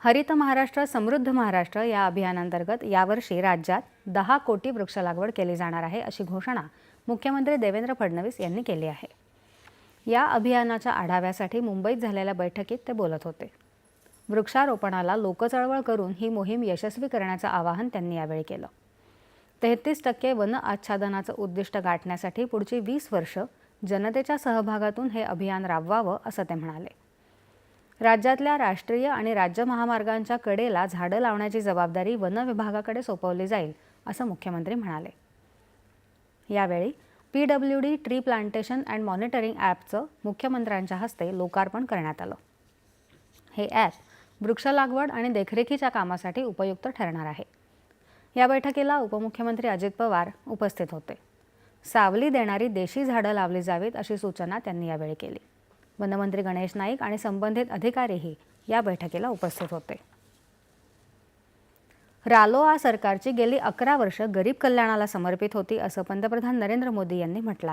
हरित महाराष्ट्र समृद्ध महाराष्ट्र या अभियानांतर्गत यावर्षी राज्यात दहा कोटी वृक्ष लागवड केली जाणार आहे अशी घोषणा मुख्यमंत्री देवेंद्र फडणवीस यांनी केली आहे. या अभियानाच्या आढाव्यासाठी मुंबईत झालेल्या बैठकीत ते बोलत होते. वृक्षारोपणाला लोकचळवळ करून ही मोहीम यशस्वी करण्याचं आवाहन त्यांनी यावेळी केलं. तेहतीस टक्के वन आच्छादनाचं उद्दिष्ट गाठण्यासाठी पुढची वीस वर्ष जनतेच्या सहभागातून हे अभियान राबवावं असं ते म्हणाले. राज्यातल्या राष्ट्रीय आणि राज्य महामार्गांच्या कडेला झाडं लावण्याची जबाबदारी वन विभागाकडे सोपवली जाईल असं मुख्यमंत्री म्हणाले. यावेळी P W D tree plantation and monitoring ॲपचं मुख्यमंत्र्यांच्या हस्ते लोकार्पण करण्यात आलं. हे ॲप वृक्ष लागवड आणि देखरेखीच्या कामासाठी उपयुक्त ठरणार आहे. या बैठकीला उपमुख्यमंत्री अजित पवार उपस्थित होते. सावली देणारी देशी झाडं लावली जावीत अशी सूचना त्यांनी यावेळी केली. वनमंत्री गणेश नाईक आणि संबंधित अधिकारीही या बैठकीला उपस्थित होते. रालोआ सरकारची गेली अकरा वर्ष गरीब कल्याणाला समर्पित होती असं पंतप्रधान नरेंद्र मोदी यांनी म्हटलं आहे.